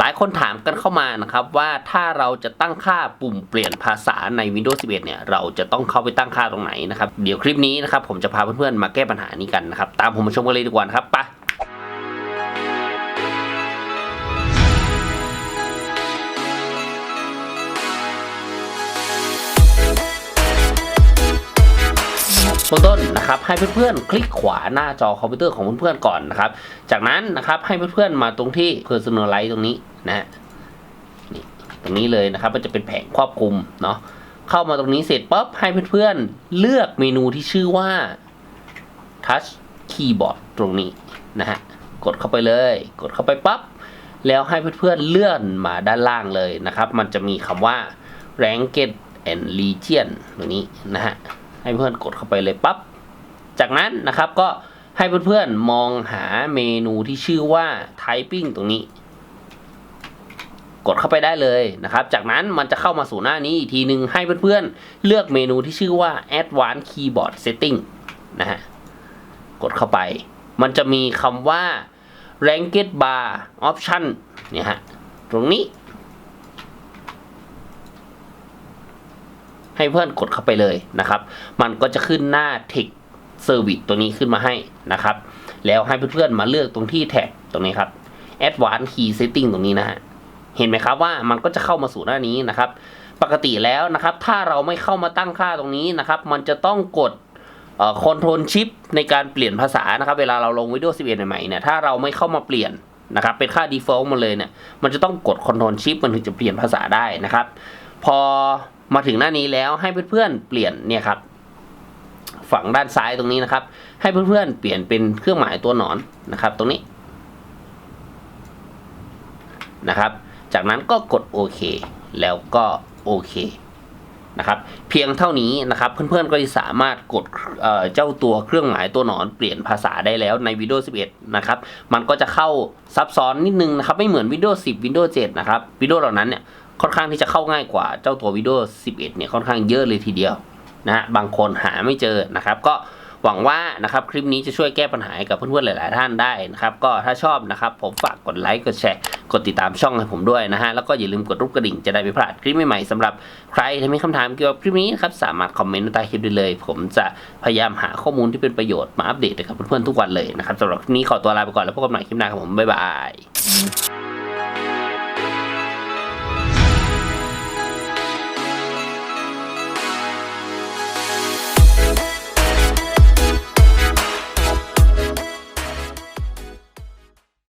หลายคนถามกันเข้ามานะครับว่าถ้าเราจะตั้งค่าปุ่มเปลี่ยนภาษาใน Windows 11 เนี่ย เราจะต้องเข้าไปตั้งค่าตรงไหนนะครับ เดี๋ยวคลิปนี้นะครับผมจะพาเพื่อนๆมาแก้ปัญหานี้กันนะครับ ตามผมมาชมกันเลยดีกว่านะครับไป เบื้องต้นนะครับให้เพื่อนๆ คลิกขวาหน้าจอคอมพิวเตอร์ของเพื่อนๆก่อนนะครับ จากนั้นนะครับให้เพื่อนๆมาตรงที่ personalize ตรงนี้นะฮะนี่ตรงนี้เลยนะครับมันจะเป็นแผงควบคุมเนาะเข้ามาตรงนี้เสร็จปุ๊บให้เพื่อนๆ เลือกเมนูที่ชื่อว่า touch keyboard ตรงนี้นะฮะกดเข้าไปเลย กดเข้าไปปั๊บแล้วให้เพื่อนๆเลื่อนมาด้านล่างเลยนะครับ มันจะมีคำว่า ranked and region ตรงนี้นะฮะ ให้เพื่อนกดเข้าไปเลยปั๊บจากนั้นนะครับก็ให้เพื่อนๆมองหาเมนูที่ชื่อว่า typing ตรงนี้ กดเข้าไปได้เลยนะครับ จากนั้นมันจะเข้ามาสู่หน้านี้อีกทีหนึ่งให้เพื่อนๆเลือกเมนูที่ชื่อว่า advanced keyboard setting นะฮะกดเข้าไป มันจะมีคำว่า ranked bar option เนี่ยฮะตรงนี้ ให้เพื่อนกดเข้าไปเลยนะครับ มันก็จะขึ้นหน้า Tech Service ตัวนี้ขึ้นมาให้นะครับ แล้วให้เพื่อนๆมาเลือกตรงที่แท็บตรงนี้ครับ Advanced Key Setting ตรงนี้นะฮะเห็นไหมครับว่ามันก็จะเข้ามาสู่หน้านี้นะครับ ปกติแล้วนะครับ ถ้าเราไม่เข้ามาตั้งค่าตรงนี้นะครับ มันจะต้องกดคอนโทรลชิปในการเปลี่ยนภาษานะครับ เวลาเราลง Windows 11 ใหม่ๆเนี่ยถ้าเราไม่เข้ามาเปลี่ยนนะครับ เป็นค่า default มาเลยเนี่ย มันจะต้องกดคอนโทรลชิปมันถึงจะเปลี่ยนภาษาได้นะครับ พอ มาถึงหน้านี้แล้วให้เพื่อนๆเปลี่ยนเนี่ยครับ ฝั่งด้านซ้ายตรงนี้นะครับ ให้เพื่อนๆเปลี่ยนเป็นเครื่องหมายตัวหนอนนะครับ ตรงนี้นะครับ จากนั้นก็กดโอเคแล้วก็โอเคนะครับเพียงเท่านี้นะครับเพื่อนๆก็จะสามารถกดเเจ้าตัวเครื่องหมายตัวหนอนเปลี่ยนภาษาได้แล้วใน Windows 11 นะครับมันก็จะเข้าซับซ้อนนิดนึงนะครับไม่เหมือน Windows 10 Windows 7นะครับ Windows เหล่านั้นเนี่ย ค่อนข้างที่จะเข้าง่ายกว่าเจ้าตัว Windows 11 เนี่ยค่อนข้างเยอะเลยทีเดียวนะฮะบางคนหาไม่เจอนะครับ ก็หวังว่านะครับคลิปนี้จะช่วยแก้ปัญหาให้กับเพื่อนๆหลาย ๆ ท่านได้นะครับ ก็ถ้าชอบนะครับ ผมฝากกดไลค์กดแชร์กดติดตามช่องให้ผมด้วยนะฮะแล้วก็อย่าลืมกดรูปกระดิ่งจะได้ไม่พลาดคลิปใหม่ๆสำหรับใครที่มีคำถามเกี่ยวกับคลิปนี้นะครับสามารถคอมเมนต์ใต้คลิปได้เลย ผมจะพยายามหาข้อมูลที่เป็นประโยชน์มาอัปเดตให้กับเพื่อนๆทุกวันเลยนะครับสำหรับคลิปนี้ขอตัวลาไปก่อนแล้วพบกันใหม่คลิปหน้าครับผมบ๊ายบาย